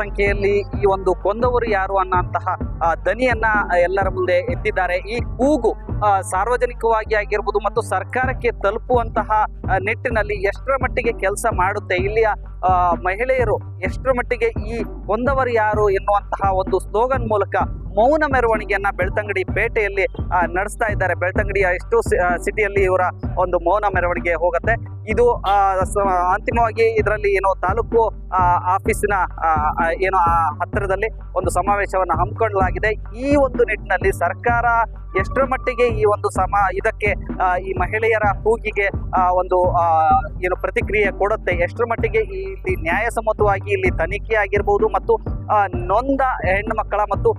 ಸಂಖ್ಯೆಯಲ್ಲಿ ಈ ಒಂದು ಕೊಂದವರು ಯಾರು ಅನ್ನೋಂತಹ ದನಿಯನ್ನ ಎಲ್ಲರ ಮುಂದೆ ಎತ್ತಿದ್ದಾರೆ. ಈ ಕೂಗು ಸಾರ್ವಜನಿಕವಾಗಿ ಆಗಿರ್ಬೋದು ಮತ್ತು ಸರ್ಕಾರಕ್ಕೆ ತಲುಪುವಂತಹ ನಿಟ್ಟಿನಲ್ಲಿ ಎಷ್ಟರ ಮಟ್ಟಿಗೆ ಕೆಲಸ ಮಾಡುತ್ತೆ? ಇಲ್ಲಿಯ ಮಹಿಳೆಯರು ಎಷ್ಟರ ಮಟ್ಟಿಗೆ ಈ ಕೊಂದವರು ಯಾರು ಎನ್ನುವಂತಹ ಒಂದು ಸ್ಲೋಗನ್ ಮೂಲಕ ಮೌನ ಮೆರವಣಿಗೆಯನ್ನ ಬೆಳ್ತಂಗಡಿ ಪೇಟೆಯಲ್ಲಿ ನಡೆಸ್ತಾ ಇದ್ದಾರೆ. ಬೆಳ್ತಂಗಡಿಯ ಎಷ್ಟು ಸಿಟಿಯಲ್ಲಿ ಇವರ ಒಂದು ಮೌನ ಮೆರವಣಿಗೆ ಹೋಗುತ್ತೆ. ಇದು ಅಂತಿಮವಾಗಿ ಇದರಲ್ಲಿ ಏನೋ ತಾಲೂಕು ಆಫೀಸಿನ ಏನೋ ಹತ್ತಿರದಲ್ಲಿ ಒಂದು ಸಮಾವೇಶವನ್ನು ಹಮ್ಮಿಕೊಳ್ಳಲಾಗಿದೆ. ಈ ಒಂದು ನಿಟ್ಟಿನಲ್ಲಿ ಸರ್ಕಾರ ಎಷ್ಟರ ಮಟ್ಟಿಗೆ ಈ ಒಂದು ಸಮ, ಇದಕ್ಕೆ ಈ ಮಹಿಳೆಯರ ಕೂಗಿಗೆ ಒಂದು ಏನು ಪ್ರತಿಕ್ರಿಯೆ ಕೊಡುತ್ತೆ, ಎಷ್ಟರ ಮಟ್ಟಿಗೆ ಇಲ್ಲಿ ನ್ಯಾಯಸಮ್ಮತವಾಗಿ ಇಲ್ಲಿ ತನಿಖೆ ಆಗಿರ್ಬೋದು ಮತ್ತು ನೊಂದ ಹೆಣ್ಣು ಮಕ್ಕಳ ಮತ್ತು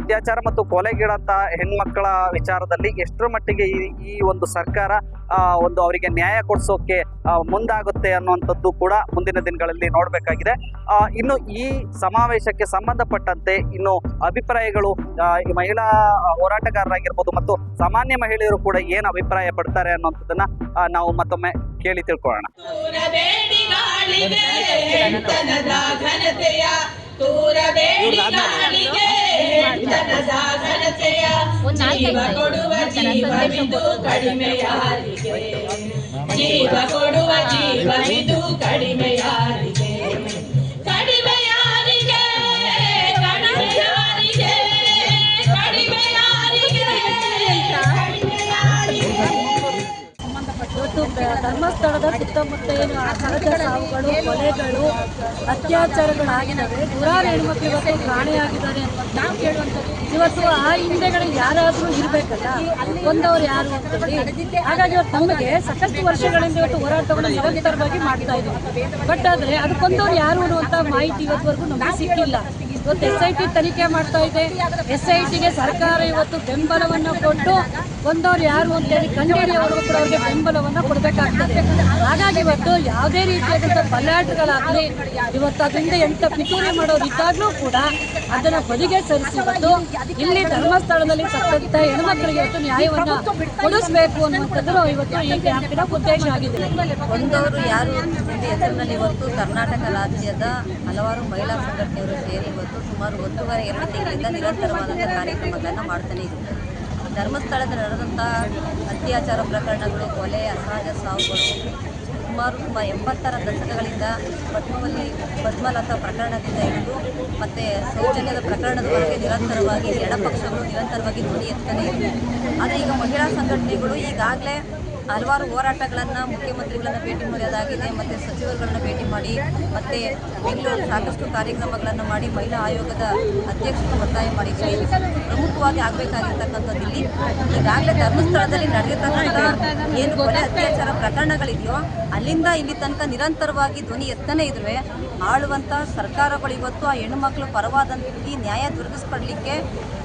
ಅತ್ಯಾಚಾರ ಮತ್ತು ಕೊಲೆಗೀಡಂತ ಹೆಣ್ಮಕ್ಕಳ ವಿಚಾರದಲ್ಲಿ ಎಷ್ಟರ ಮಟ್ಟಿಗೆ ಈ ಒಂದು ಸರ್ಕಾರ ಒಂದು ಅವರಿಗೆ ನ್ಯಾಯ ಕೊಡಿಸೋಕೆ ಮುಂದಾಗುತ್ತೆ ಅನ್ನುವಂಥದ್ದು ಕೂಡ ಮುಂದಿನ ದಿನಗಳಲ್ಲಿ ನೋಡಬೇಕಾಗಿದೆ. ಇನ್ನು ಈ ಸಮಾವೇಶಕ್ಕೆ ಸಂಬಂಧಪಟ್ಟಂತೆ ಇನ್ನು ಅಭಿಪ್ರಾಯಗಳು ಈ ಮಹಿಳಾ ಹೋರಾಟಗಾರರಾಗಿರ್ಬೋದು ಮತ್ತು ಸಾಮಾನ್ಯ ಮಹಿಳೆಯರು ಕೂಡ ಏನು ಅಭಿಪ್ರಾಯ ಪಡ್ತಾರೆ ಅನ್ನುವಂಥದ್ದನ್ನ ನಾವು ಮತ್ತೊಮ್ಮೆ ಕೇಳಿ ತಿಳ್ಕೊಳ್ಳೋಣ. ಜೀವ ಕೊಡುವ ಜೀವವಿದು ಕಡಿಮೆ ಧರ್ಮಸ್ಥಳದ ಸುತ್ತಮುತ್ತ ಏನು ಸಹಜ ಸಾವುಗಳು, ಕೊಲೆಗಳು, ಅತ್ಯಾಚಾರಗಳಾಗಿದ್ದಾವೆ. ನೂರಾರು ಹೆಣ್ಮಕ್ಳು ಇವತ್ತು ಕಾಣೆಯಾಗಿದ್ದಾರೆ ಅಂತ ನಾವು ಕೇಳುವಂಥದ್ದು. ಇವತ್ತು ಆ ಹಿಂದೆಗಳು ಯಾರಾದರೂ ಇರಬೇಕಲ್ಲ? ಕೊಂದವ್ರು ಯಾರು ಅಂತೇಳಿ. ಹಾಗಾಗಿ ಇವತ್ತು ನಮಗೆ ಸಾಕಷ್ಟು ವರ್ಷಗಳಿಂದ ಇವತ್ತು ಹೋರಾಟವನ್ನು ನಿರಂತರವಾಗಿ ಮಾಡ್ತಾ ಇದ್ದೀವಿ. ಬಟ್ ಆದರೆ ಅದು ಕೊಂದವ್ರು ಯಾರು ಅನ್ನುವಂಥ ಮಾಹಿತಿ ಇವತ್ತುವರೆಗೂ ನಮಗೆ ಸಿಕ್ಕಿಲ್ಲ. ಇವತ್ತು ಎಸ್ ಐ ಟಿ ತನಿಖೆ ಮಾಡ್ತಾ ಇದೆ. ಎಸ್ ಐ ಟಿಗೆ ಸರ್ಕಾರ ಇವತ್ತು ಬೆಂಬಲವನ್ನು ಕೊಟ್ಟು ಬಂದವರು ಯಾರು ಅಂತೇಳಿ ಕಂಡುಹಿಡಿಯೋವರೆಗೂ ಕೂಡ ಅವರಿಗೆ ಬೆಂಬಲವನ್ನು ಕೊಡಬೇಕಾಗ್ತದೆ. ಹಾಗಾಗಿ ಇವತ್ತು ಯಾವುದೇ ರೀತಿಯಾದಂಥ ಬಲಾಟಗಳಾಗಲಿ ಇವತ್ತು ಅದರಿಂದ ಎಂಥ ಪಿತೂರಿ ಮಾಡೋರು ಕೂಡ ಅದನ್ನು ಬದಿಗೆ ಸರಿಸಿ ಇವತ್ತು ಇಲ್ಲಿ ಧರ್ಮಸ್ಥಳದಲ್ಲಿ ಸತ್ತಂತ ಹೆಣ್ಮಕ್ಳಿಗೆ ಇವತ್ತು ನ್ಯಾಯವನ್ನು ಕೊಡಿಸ್ಬೇಕು ಅನ್ನುವಂಥದ್ದು ಇವತ್ತು ಈ ಕ್ಯಾಂಪಿನ ಉದ್ದೇಶ ಆಗಿದೆ. ಬಂದವರು ಯಾರು ಹೆಸರಿನಲ್ಲಿ ಇವತ್ತು ಕರ್ನಾಟಕ ರಾಜ್ಯದ ಹಲವಾರು ಮಹಿಳಾ ಸಂಘಟನೆಯವರು ಸೇರಿ ಇವತ್ತು ಸುಮಾರು ಒಂದೂವರೆ, ಎರಡು ತಿಂಗಳಿಂದ ನಿರಂತರವಾದಂಥ ಕಾರ್ಯಕ್ರಮಗಳನ್ನು ಮಾಡ್ತಾನೆ ಇದ್ದೀವಿ ಧರ್ಮಸ್ಥಳದಲ್ಲಿ ನಡೆದಂಥ ಅತ್ಯಾಚಾರ ಪ್ರಕರಣಗಳು, ಕೊಲೆ, ಅಸಹಜ ಸಾವುಗಳು ಸುಮಾರು ತುಂಬ ಎಂಬತ್ತರ ದಶಕಗಳಿಂದ ಪದ್ಮವಲ್ಲಿ ಪದ್ಮಲತಾ ಪ್ರಕರಣದಿಂದ ಹಿಡಿದು ಮತ್ತು ಸೌಜನ್ಯದ ಪ್ರಕರಣದವರೆಗೆ ನಿರಂತರವಾಗಿ ಎಡಪಕ್ಷಗಳು ನಿರಂತರವಾಗಿ ಧ್ವನಿ ಎತ್ತಲೇ ಇದೆ ಆದರೆ ಈಗ ಮಹಿಳಾ ಸಂಘಟನೆಗಳು ಈಗಾಗಲೇ ಹಲವಾರು ಹೋರಾಟಗಳನ್ನು ಮುಖ್ಯಮಂತ್ರಿಗಳನ್ನು ಭೇಟಿ ಮಾಡೋದಾಗಿದೆ, ಮತ್ತು ಸಚಿವರುಗಳನ್ನು ಭೇಟಿ ಮಾಡಿ, ಮತ್ತು ಬೆಂಗಳೂರು ಸಾಕಷ್ಟು ಕಾರ್ಯಕ್ರಮಗಳನ್ನು ಮಾಡಿ, ಮಹಿಳಾ ಆಯೋಗದ ಅಧ್ಯಕ್ಷರು ಒತ್ತಾಯ ಮಾಡಿದ್ದೀವಿ ಪ್ರಮುಖವಾಗಿ ಆಗಬೇಕಾಗಿರ್ತಕ್ಕಂಥದ್ದು ಇಲ್ಲಿ ಈಗಾಗಲೇ ಧರ್ಮಸ್ಥಳದಲ್ಲಿ ನಡೆದಿರ್ತಕ್ಕಂಥ ಏನು ಕೊಲೆ ಅತ್ಯಾಚಾರ ಪ್ರಕರಣಗಳಿದೆಯೋ ಅಲ್ಲಿಂದ ಇಲ್ಲಿ ತನಕ ನಿರಂತರವಾಗಿ ಧ್ವನಿ ಎತ್ತನೇ ಇದ್ರೆ ಆಳುವಂಥ ಸರ್ಕಾರಗಳು ಇವತ್ತು ಆ ಹೆಣ್ಣುಮಕ್ಕಳು ಪರವಾದಂಥ ನ್ಯಾಯ ದೊರಕಿಸ್ಕೊಡ್ಲಿಕ್ಕೆ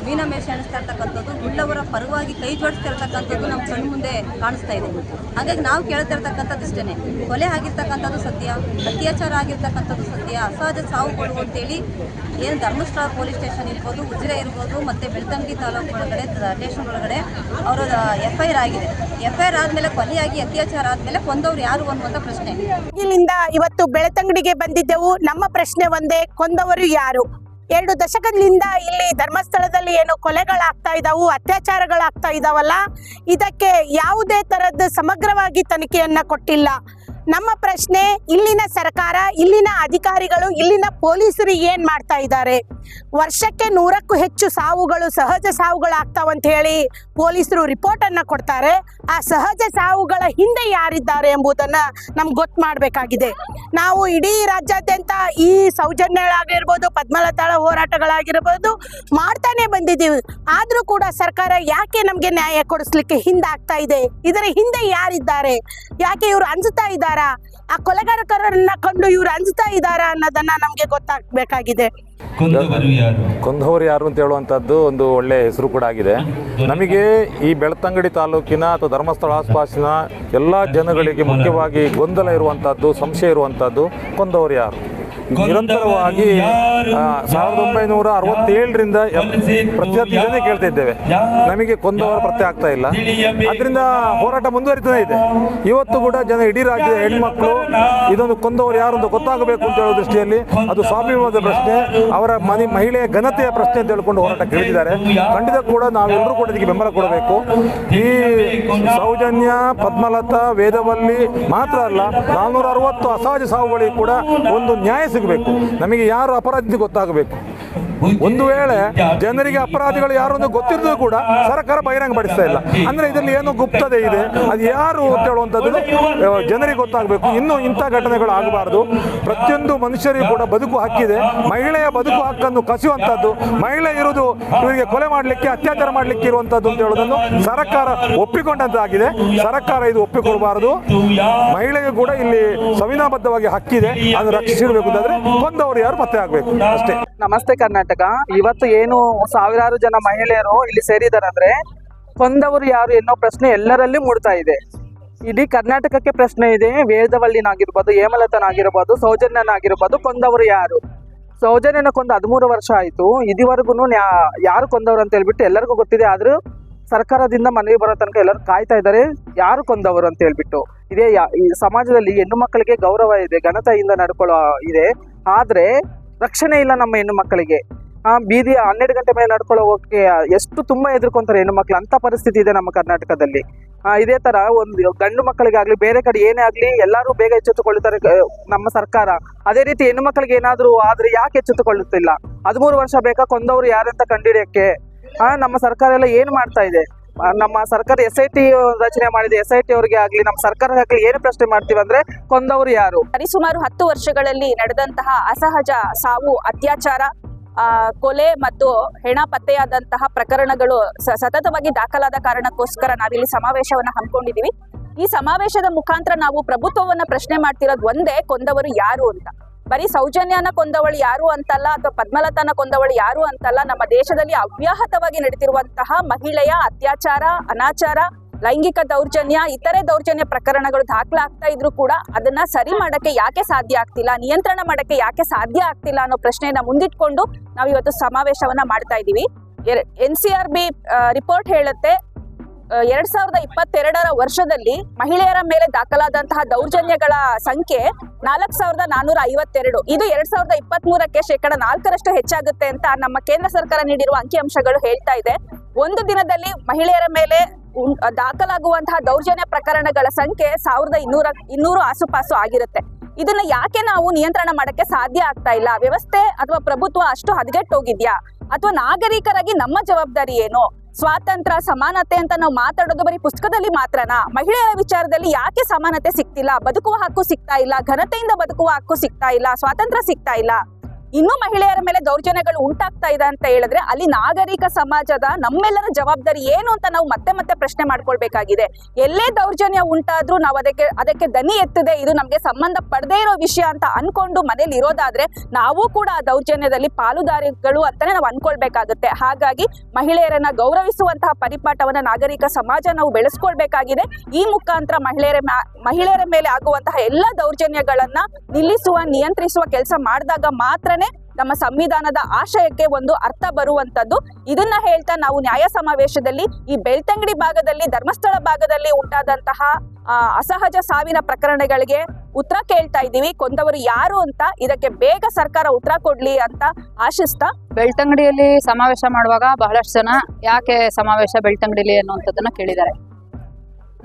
ಮೀನಮೇಷ ಎಣಿಸ್ತಾ ಇರ್ತಕ್ಕಂಥದ್ದು ಉಳ್ಳವರ ಪರವಾಗಿ ಕೈ ಜೋಡಿಸ್ತಾ ಇರ್ತಕ್ಕಂಥದ್ದು ನಮ್ಮ ಕಣ್ಣು ಮುಂದೆ ಕಾಣಿಸ್ತಾ ಇದೆ. ಹಾಗಾಗಿ ನಾವು ಕೇಳ್ತಾ ಇರ್ತಕ್ಕಂಥದ್ದು ಇಷ್ಟೇ ಕೊಲೆ ಆಗಿರ್ತಕ್ಕಂಥದ್ದು ಸತ್ಯ, ಅತ್ಯಾಚಾರ ಆಗಿರ್ತಕ್ಕಂಥದ್ದು ಸತ್ಯ, ಅಸಹಜ ಸಾವುಗಳು ಅಂತೇಳಿ ಏನು ಧರ್ಮಸ್ಥಳ ಪೊಲೀಸ್ ಸ್ಟೇಷನ್ ಇರ್ಬೋದು, ಉಜಿರೆ ಇರ್ಬೋದು, ಮತ್ತು ಬೆಳ್ತಂಗಿ ತಾಲೂಕು ಒಳಗಡೆ ಸ್ಟೇಷನ್ ಒಳಗಡೆ ಅವರ ಎಫ್ ಐ ಆರ್ ಆಗಿದೆ. ಎಫ್ ಐ ಆರ್ ಆದಮೇಲೆ ಕೊಲೆಯಾಗಿ ಅತ್ಯಾಚಾರ ಆದಮೇಲೆ ಕೊಂದವ್ರು ಯಾರು ಅನ್ನುವಂಥ ಪ್ರಶ್ನೆ. ಇಲ್ಲಿಂದ ಇವತ್ತು ಬೆಳತಂಗಡಿಗೆ ಬಂದಿದ್ದೆವು. ನಮ್ಮ ಪ್ರಶ್ನೆ ಒಂದೇ, ಕೊಂದವರು ಯಾರು? ಎರಡು ದಶಕದಿಂದ ಇಲ್ಲಿ ಧರ್ಮಸ್ಥಳದಲ್ಲಿ ಏನು ಕೊಲೆಗಳಾಗ್ತಾ ಇದಾವು, ಅತ್ಯಾಚಾರಗಳಾಗ್ತಾ ಇದಾವಲ್ಲ, ಇದಕ್ಕೆ ಯಾವುದೇ ತರದ ಸಮಗ್ರವಾಗಿ ತನಿಖೆಯನ್ನ ಕೊಟ್ಟಿಲ್ಲ. ನಮ್ಮ ಪ್ರಶ್ನೆ, ಇಲ್ಲಿನ ಸರ್ಕಾರ, ಇಲ್ಲಿನ ಅಧಿಕಾರಿಗಳು, ಇಲ್ಲಿನ ಪೊಲೀಸರು ಏನ್ ಮಾಡ್ತಾ ಇದ್ದಾರೆ? ವರ್ಷಕ್ಕೆ ನೂರಕ್ಕೂ ಹೆಚ್ಚು ಸಾವುಗಳು ಸಹಜ ಸಾವುಗಳು ಆಗ್ತಾವಂತ ಹೇಳಿ ಪೊಲೀಸರು ರಿಪೋರ್ಟ್ ಅನ್ನ ಕೊಡ್ತಾರೆ. ಆ ಸಹಜ ಸಾವುಗಳ ಹಿಂದೆ ಯಾರಿದ್ದಾರೆ ಎಂಬುದನ್ನ ನಮ್ಗೆ ಗೊತ್ತು ಮಾಡಬೇಕಾಗಿದೆ. ನಾವು ಇಡೀ ರಾಜ್ಯಾದ್ಯಂತ ಈ ಸೌಜನ್ಯಗಳಾಗಿರ್ಬೋದು, ಪದ್ಮಲತಾಳ ಹೋರಾಟಗಳಾಗಿರ್ಬೋದು ಮಾಡ್ತಾನೆ ಬಂದಿದ್ದೀವಿ. ಆದ್ರೂ ಕೂಡ ಸರ್ಕಾರ ಯಾಕೆ ನಮ್ಗೆ ನ್ಯಾಯ ಕೊಡಿಸ್ಲಿಕ್ಕೆ ಹಿಂದಾಗ್ತಾ ಇದೆ? ಇದರ ಹಿಂದೆ ಯಾರಿದ್ದಾರೆ? ಯಾಕೆ ಇವ್ರು ಅಂಜುತ್ತಾ ಇದ್ದಾರಾ? ಆ ಕೊಲೆಗಾರಕರನ್ನ ಕಂಡು ಇವ್ರು ಅಂಜುತ್ತಾ ಇದ್ದಾರಾ ಅನ್ನೋದನ್ನ ನಮ್ಗೆ ಗೊತ್ತಾಗ್ಬೇಕಾಗಿದೆ. ಕೊಂದವರು ಯಾರು? ಅಂತ ಹೇಳುವಂಥದ್ದು ಒಂದು ಒಳ್ಳೆ ಹೆಸರು ಕೂಡ ಆಗಿದೆ. ನಮಗೆ ಈ ಬೆಳ್ತಂಗಡಿ ತಾಲೂಕಿನ ಅಥವಾ ಧರ್ಮಸ್ಥಳ ಆಸ್ಪಾಸಿನ ಎಲ್ಲ ಜನಗಳಿಗೆ ಮುಖ್ಯವಾಗಿ ಗೊಂದಲ ಇರುವಂತಹದ್ದು ಸಂಶಯ ಇರುವಂತಹದ್ದು ಕೊಂದವರು ಯಾರು? ನಿರಂತರವಾಗಿ ಸಾವಿರದ ಒಂಬೈನೂರ ಅರವತ್ತೇಳರಿಂದ ಪ್ರತಿಯೊಂದು ದಿನ ಕೇಳ್ತಾ ಇದ್ದೇವೆ. ನಮಗೆ ಕೊಂದವರು ಪ್ರತ್ಯೆ ಆಗ್ತಾ ಇಲ್ಲ. ಅದರಿಂದ ಹೋರಾಟ ಮುಂದುವರಿತಾನೆ ಇದೆ. ಇವತ್ತು ಕೂಡ ಜನ ಇಡೀ ರಾಜ್ಯದ ಹೆಣ್ಮಕ್ಳು ಇದೊಂದು ಕೊಂದವರು ಯಾರು ಅಂತ ಗೊತ್ತಾಗಬೇಕು ಅಂತ ಹೇಳೋ ದೃಷ್ಟಿಯಲ್ಲಿ ಅದು ಸ್ವಾಭಿಮಾನದ ಪ್ರಶ್ನೆ ಅವರ ಮನೆ ಮಹಿಳೆಯ ಘನತೆಯ ಪ್ರಶ್ನೆ ಅಂತ ಹೇಳ್ಕೊಂಡು ಹೋರಾಟ ಕೇಳಿದ್ದಾರೆ. ಖಂಡಿತ ಕೂಡ ನಾವೆಲ್ಲರೂ ಕೂಡ ಇದಕ್ಕೆ ಬೆಂಬಲ ಕೊಡಬೇಕು. ಈ ಸೌಜನ್ಯ ಪದ್ಮಲತಾ ವೇದವಲ್ಲಿ ಮಾತ್ರ ಅಲ್ಲ ನಾನ್ನೂರ ಅರವತ್ತು ಅಸಹಜ ಸಾವುಗಳಿಗೆ ಕೂಡ ಒಂದು ನ್ಯಾಯ ಸಿಗಬೇಕು. ನಮಗೆ ಯಾರು ಅಪರಾಧಿ ಗೊತ್ತಾಗಬೇಕು? ಒಂದು ವೇಳೆ ಜನರಿಗೆ ಅಪರಾಧಿಗಳು ಯಾರು ಅಂತ ಗೊತ್ತಿರೋದು ಕೂಡ ಸರ್ಕಾರ ಬಹಿರಂಗಪಡಿಸ್ತಾ ಇಲ್ಲ. ಅಂದ್ರೆ ಇದರಲ್ಲಿ ಏನು ಗುಪ್ತತೆ ಇದೆ. ಅದು ಯಾರು ಅಂತ ಹೇಳುವಂಥದ್ದು ಜನರಿಗೆ ಗೊತ್ತಾಗಬೇಕು. ಇನ್ನು ಇಂಥ ಘಟನೆಗಳು ಆಗಬಾರದು. ಪ್ರತಿಯೊಂದು ಮನುಷ್ಯರಿಗೂ ಕೂಡ ಬದುಕು ಹಕ್ಕಿದೆ. ಮಹಿಳೆಯ ಬದುಕು ಹಕ್ಕನ್ನು ಕಸಿಯುವಂಥದ್ದು. ಮಹಿಳೆ ಇರುವುದು ಇವರಿಗೆ ಕೊಲೆ ಮಾಡಲಿಕ್ಕೆ, ಅತ್ಯಾಚಾರ ಮಾಡಲಿಕ್ಕೆ ಇರುವಂಥದ್ದು ಅಂತ ಹೇಳೋದನ್ನು ಸರ್ಕಾರ ಒಪ್ಪಿಕೊಂಡಂತಾಗಿದೆ. ಸರ್ಕಾರ ಇದು ಒಪ್ಪಿಕೊಳ್ಬಾರದು. ಮಹಿಳೆಗೆ ಕೂಡ ಇಲ್ಲಿ ಸಂವಿಧಾನಬದ್ಧವಾಗಿ ಹಕ್ಕಿದೆ. ಅದನ್ನು ರಕ್ಷಿಸಿರಬೇಕು. ಅಂತಂದ್ರೆ ಬಂದವರು ಯಾರು ಪತ್ತೆ ಆಗಬೇಕು. ಅಷ್ಟೇ. ನಮಸ್ತೆ ಕರ್ನಾಟಕ. ಇವತ್ತು ಏನು ಸಾವಿರಾರು ಜನ ಮಹಿಳೆಯರು ಇಲ್ಲಿ ಸೇರಿದಾರಂದ್ರೆ, ಕೊಂದವರು ಯಾರು ಎನ್ನೋ ಪ್ರಶ್ನೆ ಎಲ್ಲರಲ್ಲಿ ಮೂಡ್ತಾ ಇದೆ. ಇಡೀ ಕರ್ನಾಟಕಕ್ಕೆ ಪ್ರಶ್ನೆ ಇದೆ. ವೇದವಳ್ಳಿನಾಗಿರ್ಬೋದು ಹೇಮಲತನಾಗಿರ್ಬೋದು ಸೌಜನ್ಯನಾಗಿರ್ಬೋದು ಕೊಂದವರು ಯಾರು? ಸೌಜನ್ಯನ ಕೊಂದು ಹದಿಮೂರು ವರ್ಷ ಆಯಿತು. ಇದುವರೆಗೂ ಯಾರು ಕೊಂದವರು ಅಂತ ಹೇಳ್ಬಿಟ್ಟು ಎಲ್ಲರಿಗೂ ಗೊತ್ತಿದೆ. ಆದರೂ ಸರ್ಕಾರದಿಂದ ಮನವಿ ಬರೋ ತನಕ ಎಲ್ಲರೂ ಕಾಯ್ತಾ ಇದ್ದಾರೆ. ಯಾರು ಕೊಂದವರು ಅಂತ ಹೇಳ್ಬಿಟ್ಟು. ಇದೇ ಈ ಸಮಾಜದಲ್ಲಿ ಹೆಣ್ಣು ಮಕ್ಕಳಿಗೆ ಗೌರವ ಇದೆ, ಘನತೆಯಿಂದ ನಡ್ಕೊಳ್ಳೋ, ಇದೆ. ಆದರೆ ರಕ್ಷಣೆ ಇಲ್ಲ ನಮ್ಮ ಹೆಣ್ಣು ಮಕ್ಕಳಿಗೆ. ಬೀದಿ ಹನ್ನೆರಡು ಗಂಟೆ ಮೇಲೆ ನಡ್ಕೊಳ್ಳೋಕೆ ಎಷ್ಟು ತುಂಬ ಎದುರ್ಕೊಂತಾರೆ ಹೆಣ್ಣು ಮಕ್ಕಳು ಅಂತ ಪರಿಸ್ಥಿತಿ ಇದೆ ನಮ್ಮ ಕರ್ನಾಟಕದಲ್ಲಿ. ಇದೇ ತರ ಒಂದು ಗಂಡು ಮಕ್ಕಳಿಗಾಗ್ಲಿ, ಬೇರೆ ಕಡೆ ಏನೇ ಆಗ್ಲಿ, ಎಲ್ಲರೂ ಬೇಗ ಎಚ್ಚೆತ್ತುಕೊಳ್ಳುತ್ತಾರೆ ನಮ್ಮ ಸರ್ಕಾರ. ಅದೇ ರೀತಿ ಹೆಣ್ಣು ಮಕ್ಕಳಿಗೆ ಏನಾದರೂ ಆದ್ರೆ ಯಾಕೆ ಎಚ್ಚೆತ್ತುಕೊಳ್ಳುತ್ತಿಲ್ಲ? ಹದಿಮೂರು ವರ್ಷ ಬೇಕಾ ಕೊಂದವರು ಯಾರಂತ ಆ, ನಮ್ಮ ಸರ್ಕಾರ ಎಲ್ಲ ಏನು ಮಾಡ್ತಾ ಇದೆ? ನಮ್ಮ ಸರ್ಕಾರ ಎಸ್ ಐ ಟಿ ರಚನೆ ಮಾಡಿದ. ಎಸ್ ಐ ಟಿ ಅವರಿಗೆ ಆಗ್ಲಿ, ನಮ್ಮ ಸರ್ಕಾರ ಆಗ್ಲಿ ಏನು ಪ್ರಶ್ನೆ ಮಾಡ್ತೀವಿ ಅಂದ್ರೆ ಕೊಂದವರು ಯಾರು? ಸರಿಸುಮಾರು ಹತ್ತು ವರ್ಷಗಳಲ್ಲಿ ನಡೆದಂತಹ ಅಸಹಜ ಸಾವು, ಅತ್ಯಾಚಾರ ಕೊಲೆ ಮತ್ತು ಹೆಣ ಪತ್ತೆಯಾದಂತಹ ಪ್ರಕರಣಗಳು ಸತತವಾಗಿ ದಾಖಲಾದ ಕಾರಣಕ್ಕೋಸ್ಕರ ನಾವಿಲ್ಲಿ ಸಮಾವೇಶವನ್ನ ಹಮ್ಮಿಕೊಂಡಿದ್ದೀವಿ. ಈ ಸಮಾವೇಶದ ಮುಖಾಂತರ ನಾವು ಪ್ರಭುತ್ವವನ್ನ ಪ್ರಶ್ನೆ ಮಾಡ್ತಿರೋದು ಒಂದೇ, ಕೊಂದವರು ಯಾರು ಅಂತ. ಬರೀ ಸೌಜನ್ಯನ ಕೊಂದವಳು ಯಾರು ಅಂತಲ್ಲ ಅಥವಾ ಪದ್ಮಲತನ ಕೊಂದವಳು ಯಾರು ಅಂತಲ್ಲ, ನಮ್ಮ ದೇಶದಲ್ಲಿ ಅವ್ಯಾಹತವಾಗಿ ನಡೀತಿರುವಂತಹ ಮಹಿಳೆಯ ಅತ್ಯಾಚಾರ, ಅನಾಚಾರ, ಲೈಂಗಿಕ ದೌರ್ಜನ್ಯ, ಇತರೆ ದೌರ್ಜನ್ಯ ಪ್ರಕರಣಗಳು ದಾಖಲಾಗ್ತಾ ಇದ್ರು ಕೂಡ ಅದನ್ನ ಸರಿ ಮಾಡಕ್ಕೆ ಯಾಕೆ ಸಾಧ್ಯ ಆಗ್ತಿಲ್ಲ, ನಿಯಂತ್ರಣ ಮಾಡಕ್ಕೆ ಯಾಕೆ ಸಾಧ್ಯ ಆಗ್ತಿಲ್ಲ ಅನ್ನೋ ಪ್ರಶ್ನೆಯನ್ನ ಮುಂದಿಟ್ಕೊಂಡು ನಾವು ಇವತ್ತು ಸಮಾವೇಶವನ್ನ ಮಾಡ್ತಾ ಇದ್ದೀವಿ. N C R B report ಹೇಳುತ್ತೆ ಎರಡ್ ಸಾವಿರದ ಇಪ್ಪತ್ತೆರಡರ ವರ್ಷದಲ್ಲಿ ಮಹಿಳೆಯರ ಮೇಲೆ ದಾಖಲಾದಂತಹ ದೌರ್ಜನ್ಯಗಳ ಸಂಖ್ಯೆ ನಾಲ್ಕು ಸಾವಿರದ ನಾನೂರ ಐವತ್ತೆರಡು. ಇದು ಎರಡ್ ಸಾವಿರದ ಇಪ್ಪತ್ತ್ ಮೂರಕ್ಕೆ ಶೇಕಡ ನಾಲ್ಕರಷ್ಟು ಹೆಚ್ಚಾಗುತ್ತೆ ಅಂತ ನಮ್ಮ ಕೇಂದ್ರ ಸರ್ಕಾರ ನೀಡಿರುವ ಅಂಕಿಅಂಶಗಳು ಹೇಳ್ತಾ ಇದೆ. ಒಂದು ದಿನದಲ್ಲಿ ಮಹಿಳೆಯರ ಮೇಲೆ ದಾಖಲಾಗುವಂತಹ ದೌರ್ಜನ್ಯ ಪ್ರಕರಣಗಳ ಸಂಖ್ಯೆ ಸಾವಿರದ ಇನ್ನೂರ, ಇನ್ನೂರು ಆಸುಪಾಸು ಆಗಿರುತ್ತೆ. ಇದನ್ನ ಯಾಕೆ ನಾವು ನಿಯಂತ್ರಣ ಮಾಡಕ್ಕೆ ಸಾಧ್ಯ ಆಗ್ತಾ ಇಲ್ಲ? ವ್ಯವಸ್ಥೆ ಅಥವಾ ಪ್ರಭುತ್ವ ಅಷ್ಟು ಹದಗೆಟ್ಟೋಗಿದ್ಯಾ? ಅಥವಾ ನಾಗರಿಕರಾಗಿ ನಮ್ಮ ಜವಾಬ್ದಾರಿ ಏನು? ಸ್ವಾತಂತ್ರ್ಯ, ಸಮಾನತೆ ಅಂತ ನಾವು ಮಾತಾಡೋದು ಬರೀ ಪುಸ್ತಕದಲ್ಲಿ ಮಾತ್ರನಾ? ಮಹಿಳೆಯರ ವಿಚಾರದಲ್ಲಿ ಯಾಕೆ ಸಮಾನತೆ ಸಿಗ್ತಿಲ್ಲ? ಬದುಕುವ ಹಕ್ಕು ಸಿಗ್ತಾ ಇಲ್ಲ, ಘನತೆಯಿಂದ ಬದುಕುವ ಹಕ್ಕು ಸಿಗ್ತಾ ಇಲ್ಲ, ಸ್ವಾತಂತ್ರ್ಯ ಸಿಗ್ತಾ ಇಲ್ಲ? ಇನ್ನೂ ಮಹಿಳೆಯರ ಮೇಲೆ ದೌರ್ಜನ್ಯಗಳು ಉಂಟಾಗ್ತಾ ಇದೆ ಅಂತ ಹೇಳಿದ್ರೆ ಅಲ್ಲಿ ನಾಗರಿಕ ಸಮಾಜದ ನಮ್ಮೆಲ್ಲರ ಜವಾಬ್ದಾರಿ ಏನು ಅಂತ ನಾವು ಮತ್ತೆ ಮತ್ತೆ ಪ್ರಶ್ನೆ ಮಾಡ್ಕೊಳ್ಬೇಕಾಗಿದೆ. ಎಲ್ಲೇ ದೌರ್ಜನ್ಯ ಉಂಟಾದ್ರೂ ನಾವು ಅದಕ್ಕೆ ಅದಕ್ಕೆ ದನಿ ಎತ್ತದೆ, ಇದು ನಮಗೆ ಸಂಬಂಧ ಪಡದೇ ಇರೋ ವಿಷಯ ಅಂತ ಅನ್ಕೊಂಡು ಮನೇಲಿ ಇರೋದಾದ್ರೆ ನಾವು ಕೂಡ ಆ ದೌರ್ಜನ್ಯದಲ್ಲಿ ಪಾಲುದಾರಿಗಳು ಅಂತಾನೆ ನಾವು ಅನ್ಕೊಳ್ಬೇಕಾಗುತ್ತೆ. ಹಾಗಾಗಿ ಮಹಿಳೆಯರನ್ನ ಗೌರವಿಸುವಂತಹ ಪರಿಪಾಠವನ್ನ ನಾಗರಿಕ ಸಮಾಜ ನಾವು ಬೆಳೆಸ್ಕೊಳ್ಬೇಕಾಗಿದೆ. ಈ ಮುಖಾಂತರ ಮಹಿಳೆಯರ ಮಹಿಳೆಯರ ಮೇಲೆ ಆಗುವಂತಹ ಎಲ್ಲ ದೌರ್ಜನ್ಯಗಳನ್ನ ನಿಲ್ಲಿಸುವ, ನಿಯಂತ್ರಿಸುವ ಕೆಲಸ ಮಾಡಿದಾಗ ಮಾತ್ರನೇ ನಮ್ಮ ಸಂವಿಧಾನದ ಆಶಯಕ್ಕೆ ಒಂದು ಅರ್ಥ ಬರುವಂತದ್ದು ಇದನ್ನ ಹೇಳ್ತಾ ನಾವು ನ್ಯಾಯ ಸಮಾವೇಶದಲ್ಲಿ ಈ ಬೆಳ್ತಂಗಡಿ ಭಾಗದಲ್ಲಿ, ಧರ್ಮಸ್ಥಳ ಭಾಗದಲ್ಲಿ ಉಂಟಾದಂತಹ ಅಸಹಜ ಸಾವಿನ ಪ್ರಕರಣಗಳಿಗೆ ಉತ್ತರ ಕೇಳ್ತಾ ಇದ್ದೀವಿ. ಕೊಂದವರು ಯಾರು ಅಂತ ಇದಕ್ಕೆ ಬೇಗ ಸರ್ಕಾರ ಉತ್ತರ ಕೊಡ್ಲಿ ಅಂತ ಆಶಿಸ್ತಾ. ಬೆಳ್ತಂಗಡಿಯಲ್ಲಿ ಸಮಾವೇಶ ಮಾಡುವಾಗ ಬಹಳಷ್ಟು ಜನ ಯಾಕೆ ಸಮಾವೇಶ ಬೆಳ್ತಂಗಡಿಲಿ ಅನ್ನುವಂಥದ್ದನ್ನ ಕೇಳಿದ್ದಾರೆ.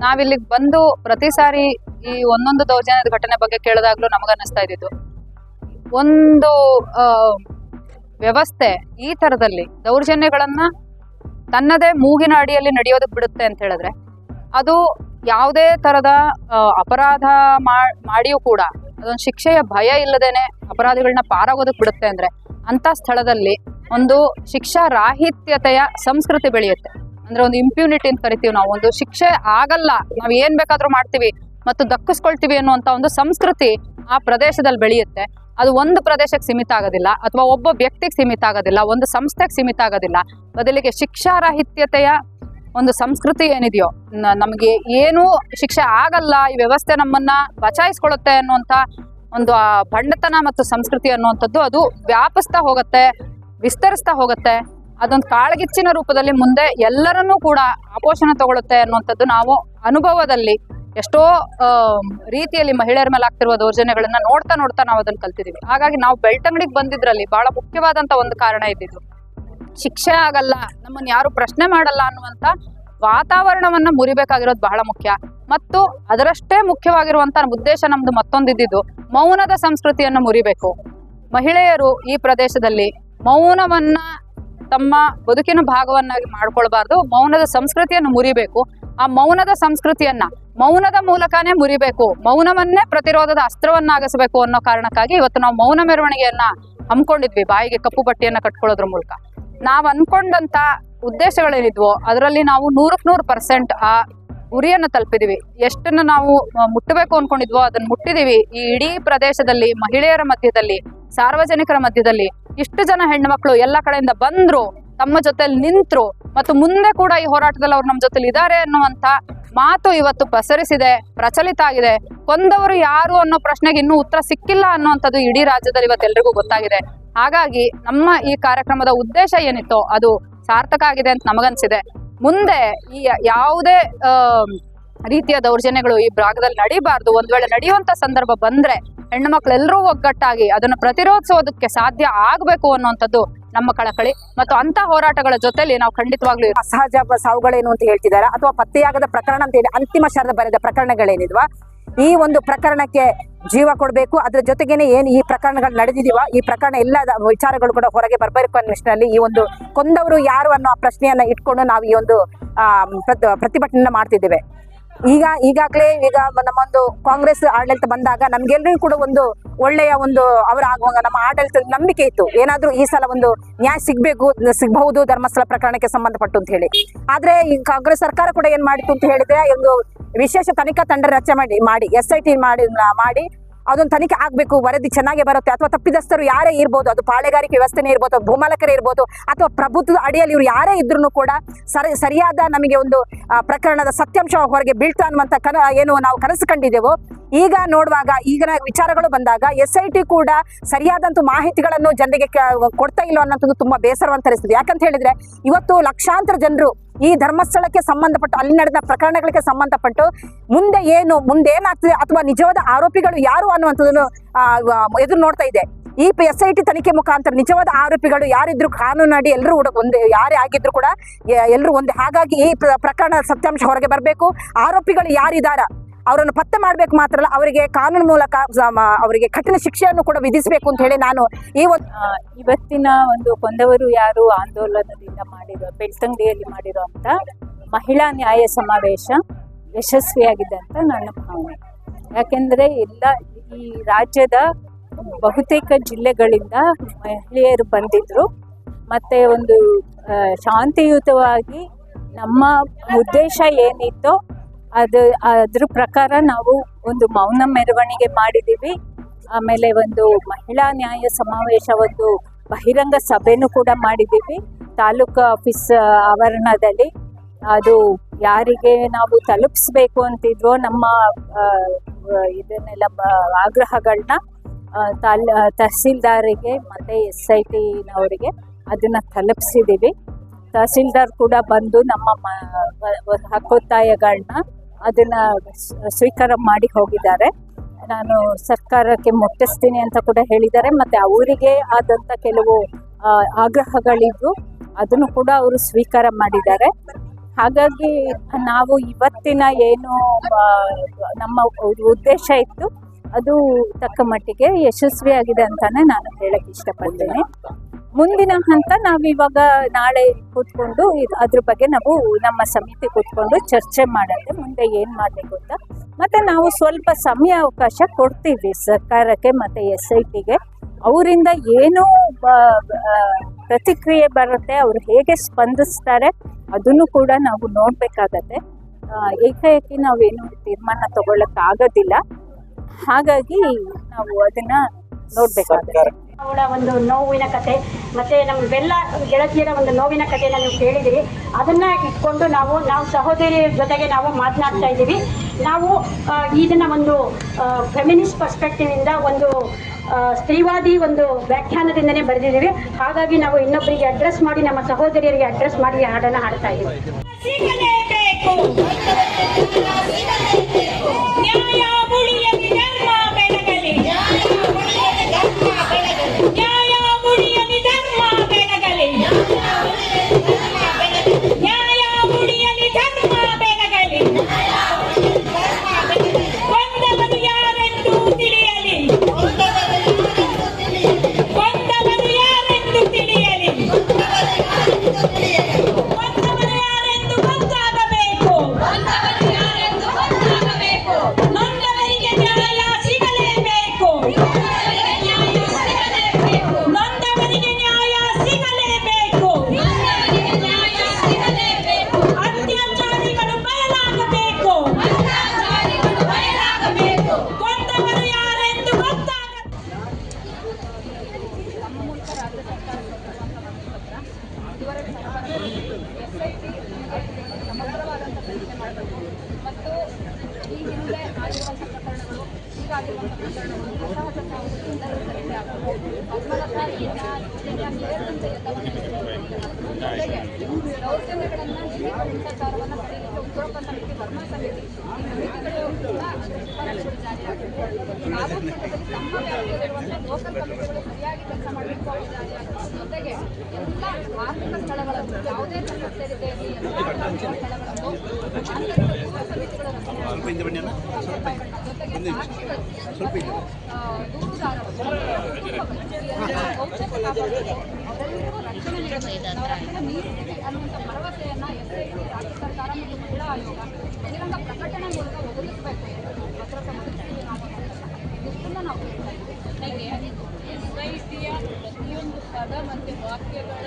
ನಾವಿಲ್ಲಿಗೆ ಬಂದು ಪ್ರತಿ ಸಾರಿ ಈ ಒಂದೊಂದು ದೌರ್ಜನ್ಯದ ಘಟನೆ ಬಗ್ಗೆ ಕೇಳಿದಾಗ್ಲೂ ನಮಗನ್ನಿಸ್ತಾ ಇದ್ದಿದ್ದು. ಒಂದು ವ್ಯವಸ್ಥೆ ಈ ಥರದಲ್ಲಿ ದೌರ್ಜನ್ಯಗಳನ್ನ ತನ್ನದೇ ಮೂಗಿನ ಅಡಿಯಲ್ಲಿ ನಡೆಯೋದಕ್ಕೆ ಬಿಡುತ್ತೆ ಅಂತ ಹೇಳಿದ್ರೆ, ಅದು ಯಾವುದೇ ಥರದ ಅಪರಾಧ ಮಾಡಿಯೂ ಕೂಡ, ಅದೊಂದು ಶಿಕ್ಷೆಯ ಭಯ ಇಲ್ಲದೇನೆ ಅಪರಾಧಿಗಳನ್ನ ಪಾರಾಗೋದಕ್ಕೆ ಬಿಡುತ್ತೆ ಅಂದ್ರೆ ಅಂತ ಸ್ಥಳದಲ್ಲಿ ಒಂದು ಶಿಕ್ಷಾ ರಾಹಿತ್ಯತೆಯ ಸಂಸ್ಕೃತಿ ಬೆಳೆಯುತ್ತೆ. ಅಂದ್ರೆ ಒಂದು ಇಂಪ್ಯೂನಿಟಿ ಅಂತ ಕರಿತೀವಿ ನಾವು, ಒಂದು ಶಿಕ್ಷೆ ಆಗಲ್ಲ, ನಾವು ಏನ್ ಬೇಕಾದ್ರೂ ಮಾಡ್ತೀವಿ ಮತ್ತು ದಕ್ಕಿಸ್ಕೊಳ್ತೀವಿ ಅನ್ನುವಂತ ಒಂದು ಸಂಸ್ಕೃತಿ ಆ ಪ್ರದೇಶದಲ್ಲಿ ಬೆಳೆಯುತ್ತೆ. ಅದು ಒಂದು ಪ್ರದೇಶಕ್ಕೆ ಸೀಮಿತ ಆಗೋದಿಲ್ಲ ಅಥವಾ ಒಬ್ಬ ವ್ಯಕ್ತಿಗೆ ಸೀಮಿತ ಆಗೋದಿಲ್ಲ, ಒಂದು ಸಂಸ್ಥೆಗೆ ಸೀಮಿತ ಆಗೋದಿಲ್ಲ. ಬದಲಿಗೆ ಶಿಕ್ಷಾರಾಹಿತ್ಯತೆಯ ಒಂದು ಸಂಸ್ಕೃತಿ ಏನಿದೆಯೋ ನಮಗೆ ಏನೂ ಶಿಕ್ಷೆ ಆಗಲ್ಲ, ಈ ವ್ಯವಸ್ಥೆ ನಮ್ಮನ್ನ ಬಚಾಯಿಸ್ಕೊಳ್ಳುತ್ತೆ ಅನ್ನುವಂಥ ಒಂದು, ಆ ಬಂಡತನ ಮತ್ತು ಸಂಸ್ಕೃತಿ ಅನ್ನುವಂಥದ್ದು ಅದು ವ್ಯಾಪಿಸ್ತಾ ಹೋಗುತ್ತೆ, ವಿಸ್ತರಿಸ್ತಾ ಹೋಗುತ್ತೆ. ಅದೊಂದು ಕಾಳ್ಗಿಚ್ಚಿನ ರೂಪದಲ್ಲಿ ಮುಂದೆ ಎಲ್ಲರನ್ನೂ ಕೂಡ ಆಪೋಷಣ ತಗೊಳುತ್ತೆ ಅನ್ನುವಂಥದ್ದು ನಾವು ಅನುಭವದಲ್ಲಿ ಎಷ್ಟೋ ರೀತಿಯಲ್ಲಿ ಮಹಿಳೆಯರ ಮೇಲೆ ಆಗ್ತಿರುವ ದೌರ್ಜನ್ಯಗಳನ್ನ ನೋಡ್ತಾ ನೋಡ್ತಾ ನಾವು ಅದನ್ನ ಕಲ್ತಿದೀವಿ. ಹಾಗಾಗಿ ನಾವು ಬೆಳ್ತಂಗಡಿಗೆ ಬಂದಿದ್ರಲ್ಲಿ ಬಹಳ ಮುಖ್ಯವಾದಂತ ಒಂದು ಕಾರಣ ಇದ್ದಿದ್ದು. ಶಿಕ್ಷೆ ಆಗಲ್ಲ, ನಮ್ಮನ್ನ ಯಾರು ಪ್ರಶ್ನೆ ಮಾಡಲ್ಲ ಅನ್ನುವಂತ ವಾತಾವರಣವನ್ನ ಮುರಿಬೇಕಾಗಿರೋದು ಬಹಳ ಮುಖ್ಯ. ಮತ್ತು ಅದರಷ್ಟೇ ಮುಖ್ಯವಾಗಿರುವಂತ ಉದ್ದೇಶ ನಮ್ದು ಮತ್ತೊಂದಿದ್ದು ಮೌನದ ಸಂಸ್ಕೃತಿಯನ್ನು ಮುರಿಬೇಕು. ಮಹಿಳೆಯರು ಈ ಪ್ರದೇಶದಲ್ಲಿ ಮೌನವನ್ನ ತಮ್ಮ ಬದುಕಿನ ಭಾಗವನ್ನಾಗಿ ಮಾಡ್ಕೊಳ್ಬಾರ್ದು, ಮೌನದ ಸಂಸ್ಕೃತಿಯನ್ನು ಮುರಿಬೇಕು. ಆ ಮೌನದ ಸಂಸ್ಕೃತಿಯನ್ನ ಮೌನದ ಮೂಲಕನೇ ಮುರಿಬೇಕು. ಮೌನವನ್ನೇ ಪ್ರತಿರೋಧದ ಅಸ್ತ್ರವನ್ನಾಗಿಸಬೇಕು ಅನ್ನೋ ಕಾರಣಕ್ಕಾಗಿ ಇವತ್ತು ನಾವು ಮೌನ ಮೆರವಣಿಗೆಯನ್ನ ಹಮ್ಮಿಕೊಂಡಿದ್ವಿ. ಬಾಯಿಗೆ ಕಪ್ಪು ಬಟ್ಟೆಯನ್ನ ಕಟ್ಕೊಳ್ಳೋದ್ರ ಮೂಲಕ. ನಾವು ಅನ್ಕೊಂಡಂತ ಉದ್ದೇಶಗಳೇನಿದ್ವೋ ಅದರಲ್ಲಿ ನಾವು ನೂರಕ್ಕೆ ನೂರು ಪರ್ಸೆಂಟ್ ಆ ಗುರಿಯನ್ನು ತಲುಪಿದೀವಿ. ಎಷ್ಟನ್ನ ನಾವು ಮುಟ್ಟಬೇಕು ಅನ್ಕೊಂಡಿದ್ವೋ ಅದನ್ನ ಮುಟ್ಟಿದೀವಿ. ಈ ಇಡೀ ಪ್ರದೇಶದಲ್ಲಿ, ಮಹಿಳೆಯರ ಮಧ್ಯದಲ್ಲಿ, ಸಾರ್ವಜನಿಕರ ಮಧ್ಯದಲ್ಲಿ ಇಷ್ಟು ಜನ ಹೆಣ್ಮಕ್ಳು ಎಲ್ಲ ಕಡೆಯಿಂದ ಬಂದ್ರು, ತಮ್ಮ ಜೊತೆಲಿ ನಿಂತ್ರು, ಮತ್ತು ಮುಂದೆ ಕೂಡ ಈ ಹೋರಾಟದಲ್ಲಿ ಅವ್ರು ನಮ್ಮ ಜೊತೆಲಿ ಇದ್ದಾರೆ ಅನ್ನುವಂತ ಮಾತು ಇವತ್ತು ಪಸರಿಸಿದೆ, ಪ್ರಚಲಿತ ಆಗಿದೆ. ಕೊಂದವರು ಯಾರು ಅನ್ನೋ ಪ್ರಶ್ನೆಗೆ ಇನ್ನೂ ಉತ್ತರ ಸಿಕ್ಕಿಲ್ಲ ಅನ್ನುವಂಥದ್ದು ಇಡೀ ರಾಜ್ಯದಲ್ಲಿ ಇವತ್ತೆಲ್ರಿಗೂ ಗೊತ್ತಾಗಿದೆ. ಹಾಗಾಗಿ ನಮ್ಮ ಈ ಕಾರ್ಯಕ್ರಮದ ಉದ್ದೇಶ ಏನಿತ್ತೋ ಅದು ಸಾರ್ಥಕ ಆಗಿದೆ ಅಂತ ನಮಗನ್ಸಿದೆ. ಮುಂದೆ ಈ ಯಾವುದೇ ರೀತಿಯ ದೌರ್ಜನ್ಯಗಳು ಈ ಭಾಗದಲ್ಲಿ ನಡೀಬಾರ್ದು, ಒಂದ್ ವೇಳೆ ನಡೆಯುವಂತ ಸಂದರ್ಭ ಬಂದ್ರೆ ಹೆಣ್ಣು ಮಕ್ಳೆಲ್ಲರೂ ಒಗ್ಗಟ್ಟಾಗಿ ಅದನ್ನು ಪ್ರತಿರೋಧಿಸೋದಕ್ಕೆ ಸಾಧ್ಯ ಆಗಬೇಕು ಅನ್ನುವಂಥದ್ದು ನಮ್ಮ ಕಳಕಳಿ ಮತ್ತು ಅಂತ ಹೋರಾಟಗಳ ಜೊತೆಲಿ ನಾವು ಖಂಡಿತವಾಗ್ಲೂ. ಅಸಹಜ ಸಾವುಗಳೇನು ಅಂತ ಹೇಳ್ತಿದ್ದಾರೆ. ಅಥವಾ ಪತ್ತೆಯಾಗದ ಪ್ರಕರಣ ಅಂತ ಹೇಳಿ, ಅಂತಿಮ ಶರದ ಬರೆದ ಪ್ರಕರಣಗಳೇನಿದ್ವಾ? ಈ ಒಂದು ಪ್ರಕರಣಕ್ಕೆ ಜೀವ ಕೊಡಬೇಕು. ಅದ್ರ ಜೊತೆಗೇನೆ ಏನು ಈ ಪ್ರಕರಣಗಳು ನಡೆದಿದೀವ? ಈ ಪ್ರಕರಣ ಎಲ್ಲ ವಿಚಾರಗಳು ಕೂಡ ಹೊರಗೆ ಬರಬೇಕು ಅನ್ನೋ ನಿಟ್ಟಿನಲ್ಲಿ ಈ ಒಂದು ಕೊಂದವರು ಯಾರು ಅನ್ನೋ ಪ್ರಶ್ನೆಯನ್ನ ಇಟ್ಕೊಂಡು ನಾವು ಈ ಒಂದು ಪ್ರತಿಭಟನೆ ಮಾಡ್ತಿದ್ದೇವೆ. ಈಗ ಈಗಾಗಲೇ ಈಗ ನಮ್ಮೊಂದು ಕಾಂಗ್ರೆಸ್ ಆಡಳಿತ ಬಂದಾಗ ನಮ್ಗೆಲ್ಲರಿಗೂ ಕೂಡ ಒಂದು ಒಳ್ಳೆಯ ಒಂದು ಅವರ ಆಗುವಾಗ, ನಮ್ಮ ಆಡಳಿತದ ನಂಬಿಕೆ ಇತ್ತು. ಏನಾದ್ರೂ ಈ ಸಲ ಒಂದು ನ್ಯಾಯ ಸಿಗ್ಬೇಕು, ಸಿಗಬಹುದು ಧರ್ಮಸ್ಥಳ ಪ್ರಕರಣಕ್ಕೆ ಸಂಬಂಧಪಟ್ಟು ಅಂತ ಹೇಳಿ. ಆದ್ರೆ ಈ ಕಾಂಗ್ರೆಸ್ ಸರ್ಕಾರ ಕೂಡ ಏನ್ ಮಾಡಿತ್ತು ಅಂತ ಹೇಳಿದ್ರೆ, ಒಂದು ವಿಶೇಷ ತನಿಖಾ ತಂಡ ರಚನೆ ಮಾಡಿ ಮಾಡಿ, ಎಸ್ ಐ ಟಿ ಮಾಡಿ ಮಾಡಿ ಅದೊಂದು ತನಿಖೆ ಆಗಬೇಕು, ವರದಿ ಚೆನ್ನಾಗಿ ಬರುತ್ತೆ, ಅಥವಾ ತಪ್ಪಿದಸ್ಥರು ಯಾರೇ ಇರ್ಬೋದು, ಅದು ಪಾಳೆಗಾರಿಕೆ ವ್ಯವಸ್ಥೆನೇ ಇರ್ಬೋದು ಭೂಮಾಲಕರೇ ಇರ್ಬೋದು, ಅಥವಾ ಪ್ರಭುತ್ವದ ಅಡಿಯಲ್ಲಿ ಇವರು ಯಾರೇ ಇದ್ರೂ ಕೂಡ ಸರಿ, ಸರಿಯಾದ ನಮಗೆ ಒಂದು ಪ್ರಕರಣದ ಸತ್ಯಾಂಶ ಹೊರಗೆ ಬೀಳ್ತಾ ಅನ್ನುವಂಥ ಕನ, ಏನು ನಾವು ಕನಸು ಕಂಡಿದ್ದೆವು, ಈಗ ನೋಡುವಾಗ, ಈಗಿನ ವಿಚಾರಗಳು ಬಂದಾಗ ಎಸ್ ಐ ಟಿ ಕೂಡ ಸರಿಯಾದಂತ ಮಾಹಿತಿಗಳನ್ನು ಜನರಿಗೆ ಕೊಡ್ತಾ ಇಲ್ಲ ಅನ್ನೋದು ತುಂಬಾ ಬೇಸರವಂತ ಅನಿಸ್ತದೆ ಯಾಕಂತ ಹೇಳಿದ್ರೆ, ಇವತ್ತು ಲಕ್ಷಾಂತರ ಜನರು ಈ ಧರ್ಮಸ್ಥಳಕ್ಕೆ ಸಂಬಂಧಪಟ್ಟು, ಅಲ್ಲಿ ನಡೆದ ಪ್ರಕರಣಗಳಿಗೆ ಸಂಬಂಧಪಟ್ಟು ಮುಂದೆ ಏನು, ಮುಂದೆ ಏನಾಗ್ತದೆ ಅಥವಾ ನಿಜವಾದ ಆರೋಪಿಗಳು ಯಾರು ಅನ್ನುವಂಥದ್ದನ್ನು ಎದುರು ನೋಡ್ತಾ ಇದೆ. ಈ ಎಸ್, ಐ, ಟಿ ತನಿಖೆ ಮುಖಾಂತರ ನಿಜವಾದ ಆರೋಪಿಗಳು ಯಾರಿದ್ರು ಕಾನೂನು ಅಡಿ ಎಲ್ಲರೂ ಕೂಡ ಒಂದು, ಯಾರೇ ಆಗಿದ್ರು ಕೂಡ ಎಲ್ಲರೂ ಒಂದೇ. ಹಾಗಾಗಿ ಈ ಪ್ರಕರಣ ಸತ್ಯಾಂಶ ಹೊರಗೆ ಬರಬೇಕು. ಆರೋಪಿಗಳು ಯಾರಿದಾರ? ಅವರನ್ನು ಪತ್ತೆ ಮಾಡಬೇಕು ಮಾತ್ರ ಅಲ್ಲ ಅವರಿಗೆ ಕಾನೂನು ಮೂಲಕ ಅವರಿಗೆ ಕಠಿಣ ಶಿಕ್ಷೆಯನ್ನು ಕೂಡ ವಿಧಿಸಬೇಕು ಅಂತ ಹೇಳಿ ನಾನು ಈ ಇವತ್ತಿನ ಒಂದು ಕೊಂದವರು ಯಾರು ಆಂದೋಲನದಿಂದ ಮಾಡಿರೋ, ಬೆಳ್ತಂಗಡಿಯಲ್ಲಿ ಮಾಡಿರುವಂತ ಮಹಿಳಾ ನ್ಯಾಯ ಸಮಾವೇಶ ಯಶಸ್ವಿಯಾಗಿದೆ ಅಂತ ನನ್ನ ಭಾವನೆ. ಯಾಕೆಂದ್ರೆ ಎಲ್ಲ ಈ ರಾಜ್ಯದ ಬಹುತೇಕ ಜಿಲ್ಲೆಗಳಿಂದ ಮಹಿಳೆಯರು ಬಂದಿದ್ರು. ಮತ್ತೆ ಒಂದು ಶಾಂತಿಯುತವಾಗಿ ನಮ್ಮ ಉದ್ದೇಶ ಏನಿತ್ತೋ ಅದು, ಅದ್ರ ಪ್ರಕಾರ ನಾವು ಒಂದು ಮೌನ ಮೆರವಣಿಗೆ ಮಾಡಿದ್ದೀವಿ. ಆಮೇಲೆ ಒಂದು ಮಹಿಳಾ ನ್ಯಾಯ ಸಮಾವೇಶ, ಒಂದು ಬಹಿರಂಗ ಸಭೆನೂ ಕೂಡ ಮಾಡಿದ್ದೀವಿ. ತಾಲೂಕು ಆಫೀಸ್ ಆವರಣದಲ್ಲಿ. ಅದು ಯಾರಿಗೆ ನಾವು ತಲುಪಿಸ್ಬೇಕು ಅಂತಿದ್ವೋ, ನಮ್ಮ ಇದನ್ನೆಲ್ಲ ಆಗ್ರಹಗಳನ್ನ ತಾಲ್ ತಹಸೀಲ್ದಾರಿಗೆ ಮತ್ತು ಎಸ್ ಐ ಟಿನವರಿಗೆ ಅದನ್ನು ತಲುಪಿಸಿದ್ದೀವಿ. ತಹಸೀಲ್ದಾರ್ ಕೂಡ ಬಂದು ನಮ್ಮ ಹಕ್ಕೊತ್ತಾಯಗಳನ್ನ ಅದನ್ನ ಸ್ವೀಕಾರ ಮಾಡಿ ಹೋಗಿದ್ದಾರೆ. ನಾನು ಸರ್ಕಾರಕ್ಕೆ ಮುಟ್ಟಿಸ್ತೀನಿ ಅಂತ ಕೂಡ ಹೇಳಿದ್ದಾರೆ. ಮತ್ತೆ ಅವರಿಗೆ ಆದಂತ ಕೆಲವು ಆಗ್ರಹಗಳಿದ್ದು ಅದನ್ನು ಕೂಡ ಅವರು ಸ್ವೀಕಾರ ಮಾಡಿದ್ದಾರೆ. ಹಾಗಾಗಿ ನಾವು ಇವತ್ತಿನ ಏನು ನಮ್ಮ ಉದ್ದೇಶ ಇತ್ತು, ಅದು ತಕ್ಕ ಮಟ್ಟಿಗೆ ಯಶಸ್ವಿಯಾಗಿದೆ ಅಂತಾನೆ ನಾನು ಹೇಳಕ್ಕೆ ಇಷ್ಟಪಡ್ತೇನೆ. ಮುಂದಿನ ಹಂತ ನಾವಿವಾಗ ನಾಳೆ ಕೂತ್ಕೊಂಡು ಅದ್ರ ಬಗ್ಗೆ ನಾವು ನಮ್ಮ ಸಮಿತಿ ಕೂತ್ಕೊಂಡು ಚರ್ಚೆ ಮಾಡುತ್ತೆ ಮುಂದೆ ಏನು ಮಾಡಬೇಕು ಅಂತ. ಮತ್ತೆ ನಾವು ಸ್ವಲ್ಪ ಸಮಯ ಅವಕಾಶ ಕೊಡ್ತೀವಿ ಸರ್ಕಾರಕ್ಕೆ ಮತ್ತೆ ಎಸ್ ಐ ಟಿಗೆ ಅವರಿಂದ ಏನು ಪ್ರತಿಕ್ರಿಯೆ ಬರುತ್ತೆ, ಅವ್ರು ಹೇಗೆ ಸ್ಪಂದಿಸ್ತಾರೆ ಅದನ್ನು ಕೂಡ ನಾವು ನೋಡಬೇಕಾಗತ್ತೆ. ಏಕಾಏಕಿ ನಾವೇನು ತೀರ್ಮಾನ ತಗೊಳ್ಳೋಕ್ಕಾಗೋದಿಲ್ಲ ಹಾಗಾಗಿ ನಾವು ಅದನ್ನ ನೋಡ್ಬೇಕಾಗತ್ತೆ. ಅವಳ ಒಂದು ನೋವಿನ ಕತೆ, ಮತ್ತೆ ನಮ್ಮ ಬೆಲ್ಲ ಗೆಳತಿಯರ ಒಂದು ನೋವಿನ ಕಥೆನ ನೀವು ಕೇಳಿದಿರಿ. ಅದನ್ನ ಇಟ್ಕೊಂಡು ನಾವು ನಾವು ಸಹೋದರಿಯರ ಜೊತೆಗೆ ನಾವು ಮಾತನಾಡ್ತಾ ಇದ್ದೀವಿ. ನಾವು ಇದನ್ನ ಒಂದು ಫೆಮಿನಿಸ್ಟ್ ಪರ್ಸ್ಪೆಕ್ಟಿವ್ ಇಂದ ಒಂದು ಸ್ತ್ರೀವಾದಿ ಒಂದು ವ್ಯಾಖ್ಯಾನದಿಂದನೇ ಬರೆದಿದ್ದೀವಿ. ಹಾಗಾಗಿ ನಾವು ಇನ್ನೊಬ್ಬರಿಗೆ ಅಡ್ರೆಸ್ ಮಾಡಿ, ನಮ್ಮ ಸಹೋದರಿಯರಿಗೆ ಅಡ್ರೆಸ್ ಮಾಡಿ ಹಾಡನ್ನ ಹಾಡ್ತಾ ಇದ್ದೀವಿ. ಈ ಹಿಂದೆ ಆಗಿರುವಂಥ ಪ್ರಕರಣಗಳು ಈಗ ಆಗಿರುವಂಥ ಪ್ರಕರಣಗಳು ಯೋಜನೆಯ ಸೇರಿದಂತೆ ಎಲ್ಲವನ್ನು ಜೊತೆಗೆ ದೌರ್ಜನ್ಯಗಳನ್ನು ಲೈಂಗಿಕ ಹಿಂಸಾಚಾರವನ್ನು ತಡೆಯಲಿಕ್ಕೆ ಉತ್ತರ ಸಮಿತಿ ಸಮಿತಿ ವ್ಯಾಪ್ತಿಯಲ್ಲಿರುವಂಥ ಲೋಕಲ್ ಸರಿಯಾಗಿ ಕೆಲಸ ಮಾಡಬೇಕು ಅವು ಜೊತೆಗೆ ಎಲ್ಲ ಧಾರ್ಮಿಕ ಸ್ಥಳಗಳನ್ನು ಯಾವುದೇ ಸೇರಿದೆ ಇರಲಿ, ಎಲ್ಲ ಸ್ಥಳಗಳನ್ನು ಸ್ವಲ್ಪ ಹಿಂದೆ ಬನ್ನಿ ಅಣ್ಣ. ಸ್ವಲ್ಪ ಒಂದು ನಿಮಿಷ ಸ್ವಲ್ಪ ಹಿಂದೆ ಸೊಸೈಟಿಯ ಪ್ರತಿಯೊಂದು ಪದ ಮತ್ತು ವಾಕ್ಯಗಳ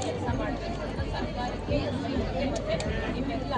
ಕೆಲಸ ಮಾಡಬೇಕು ಸರ್ಕಾರಕ್ಕೆ ಮತ್ತೆ ನಿಮ್ಮೆಲ್ಲ